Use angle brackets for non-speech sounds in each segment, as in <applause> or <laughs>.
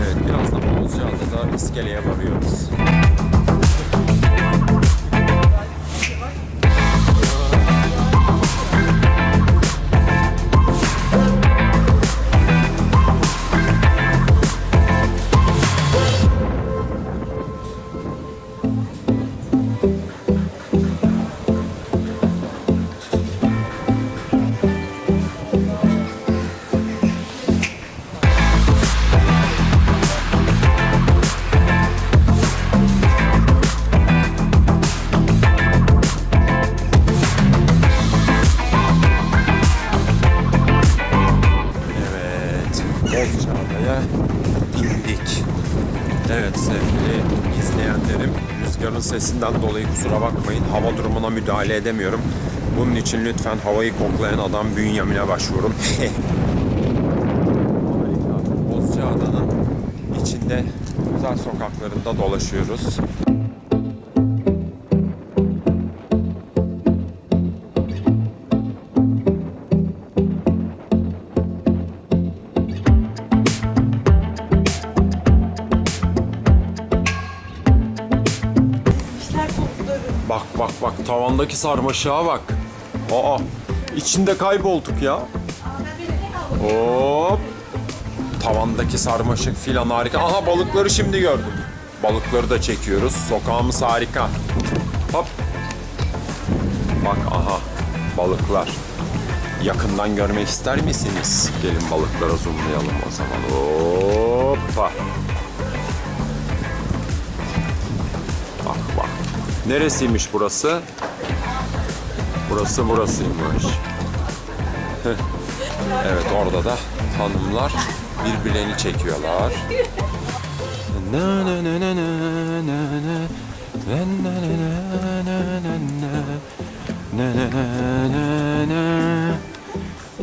Evet birazdan Bozcaada'da iskeleye varıyoruz. Bozcaada'ya indik. Evet sevgili izleyenlerim, rüzgarın sesinden dolayı kusura bakmayın. Hava durumuna müdahale edemiyorum. Bunun için lütfen havayı koklayan adam Bünyamin'e başvurun. Bozcaada'nın <laughs> içinde güzel sokaklarında dolaşıyoruz. Bak tavandaki sarmaşığa bak. Aa içinde kaybolduk ya. Hop. Tavandaki sarmaşık filan harika. Aha balıkları şimdi gördüm. Balıkları da çekiyoruz. Sokağımız harika. Hop. Bak aha balıklar. Yakından görmek ister misiniz? Gelin balıklara zoomlayalım o zaman. Hoppa. Bak bak. Neresiymiş burası? Burası burasıymış. Evet orada da hanımlar birbirlerini çekiyorlar. Na.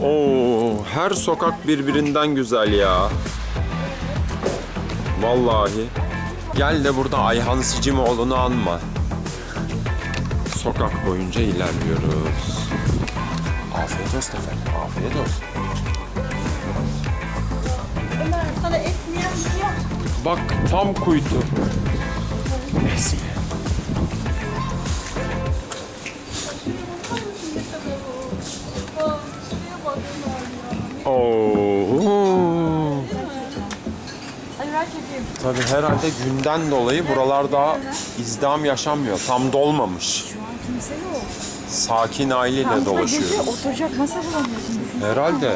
Oo, her sokak birbirinden güzel ya. Vallahi. Gel de burada Ayhan Sicimoğlu'nu anma. Sokak boyunca ilerliyoruz. Afiyet olsun efendim, afiyet olsun. Ömer sana esmeyen bir yok. Bak tam kuytu. Neyse. Oo. Tabii herhalde günden dolayı buralarda izdiham yaşanmıyor. Tam dolmamış. Kimse yok. Sakin aileyle Gece dolaşıyoruz. oturacak masa bulamıyorsun. Herhalde.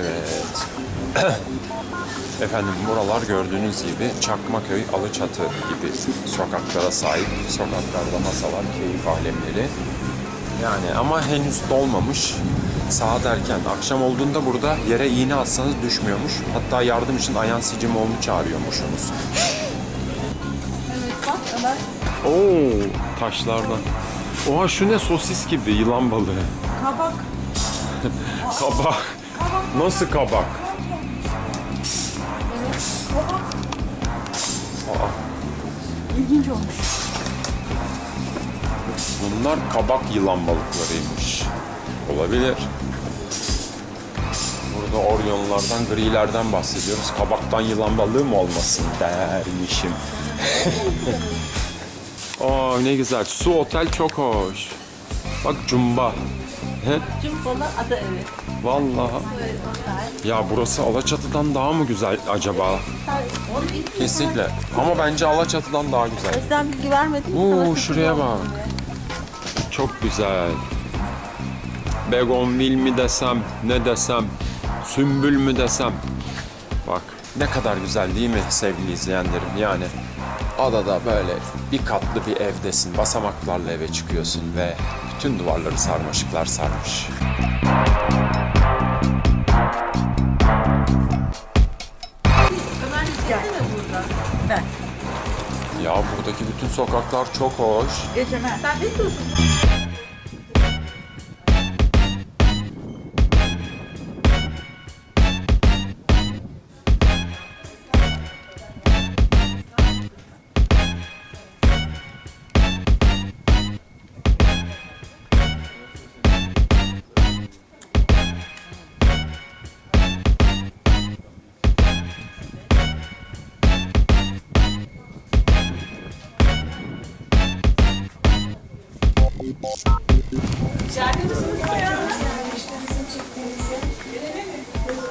Evet. <clears throat> Efendim buralar gördüğünüz gibi Çakmaköy, Alıçatı gibi sokaklara sahip. Sokaklarda masalar, keyif alemleri. Yani ama henüz dolmamış. Saat erken. Akşam olduğunda burada yere iğne atsanız düşmüyormuş. Hatta yardım için Ayhan Sicimoğlu'nu çağırıyormuşsunuz. Ömer. Oo, taşlardan. Oha şu ne sosis gibi yılan balığı. Kabak. <laughs> Kabak. Nasıl kabak? İlginç olmuş. Bunlar kabak yılan balıklarıymış. Olabilir. Burada oryonlardan, grilerden bahsediyoruz. Kabaktan yılan balığı mı olmasın dermişim. <laughs> Aa ne güzel. Su otel çok hoş. Bak cumba. He? Cumbalı adı evet. Vallahi. Ya burası Alaçatı'dan daha mı güzel acaba? Kesinlikle. Ama bence Alaçatı'dan daha güzel. Özlem bilgi vermedim. Oo, şuraya bak. Çok güzel. Begonvil mi desem, ne desem, sümbül mü desem. Bak ne kadar güzel değil mi sevgili izleyenlerim? Yani adada böyle bir katlı bir evdesin, basamaklarla eve çıkıyorsun ve bütün duvarları sarmaşıklar sarmış. Ben. Ya buradaki bütün sokaklar çok hoş. Geç Ömer. Sen ne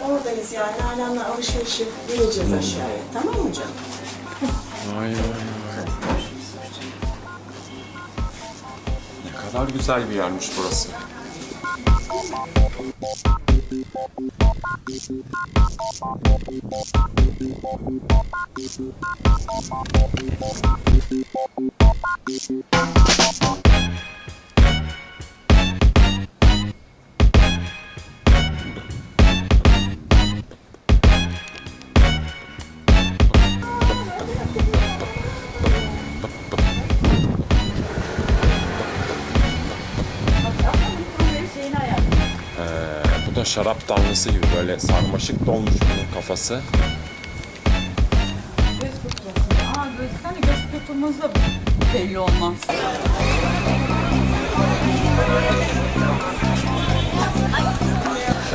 Oradayız yani. Nalan'la alışverişi geleceğiz aşağıya. Tamam mı canım? Vay vay vay. Ne kadar güzel bir yermiş burası. Bu da şarap damlası gibi böyle sarmaşık dolmuş bunun kafası. Göz kırpması. Aa göz, hani göz kırpılması da belli olmaz.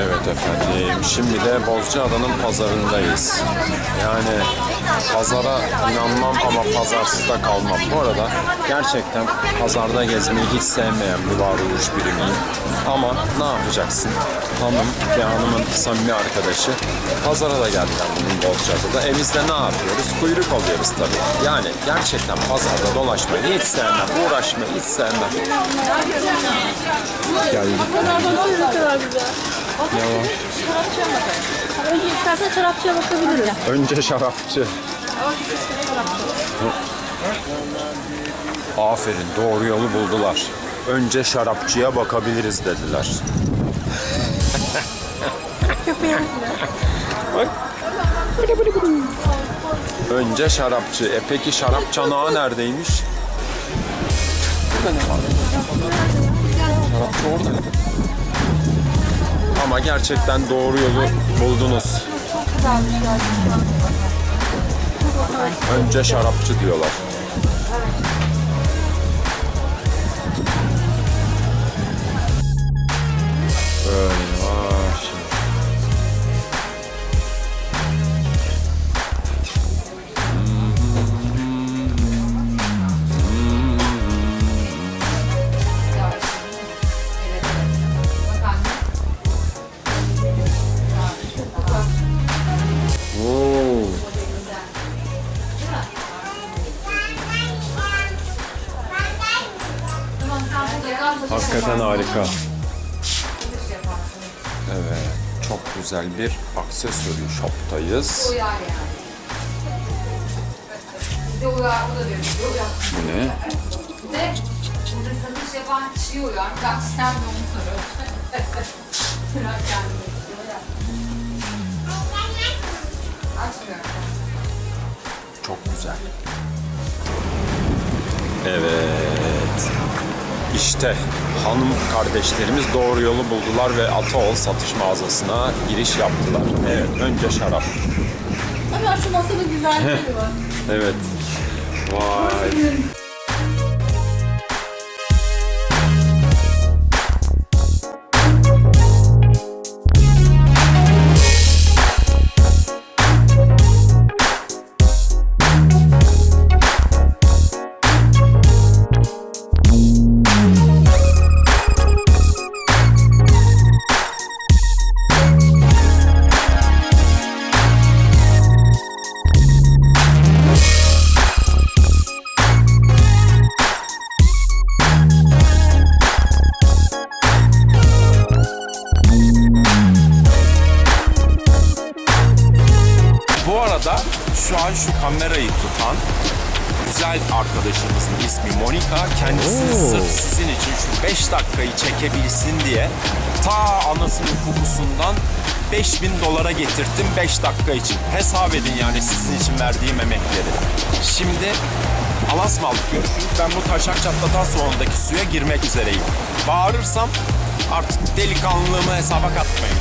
Evet efendim. Şimdi de Bozcaada'nın pazarındayız. Yani pazara inanmam ama pazarsız da kalmam. Bu arada gerçekten pazarda gezmeyi hiç sevmeyen bir varoluş birimiyim. Ama ne yapacaksın? Hanım ve hanımın samimi arkadaşı pazara da geldiler bunun Bozcaada'da. E biz de ne yapıyoruz? Kuyruk oluyoruz tabii. Yani gerçekten pazarda dolaşmayı hiç sevmem. Uğraşmayı hiç sevmem. Geldik. Yavaş. Önce istersen şarapçıya bakabiliriz. Önce şarapçı. Aferin doğru yolu buldular. Önce şarapçıya bakabiliriz dediler. Bak. Önce şarapçı. E peki şarap çanağı neredeymiş? Şarapçı oradaydı. Ama gerçekten doğru yolu buldunuz. Önce şarapçı diyorlar. Böyle harika. Evet, çok güzel bir aksesuarı shop'tayız. Bu ne? Burada satış yapan kişiye uyar. Bak sen onu soruyorsun. Çok güzel. Evet. İşte hanım kardeşlerimiz doğru yolu buldular ve Ataol satış mağazasına giriş yaptılar. Evet, önce şarap. Hemen şu masanın güzelliği var. Evet. Vay. Güzel arkadaşımızın ismi Monika. Kendisi sırf sizin için şu 5 dakikayı çekebilsin diye ta anasının kokusundan 5000 dolara getirttim 5 dakika için. Hesap edin yani sizin için verdiğim emekleri. Şimdi Alas mı aldık görüşürüz. Ben bu taşak çatlatan sonundaki suya girmek üzereyim. Bağırırsam artık delikanlılığımı hesaba katmayın.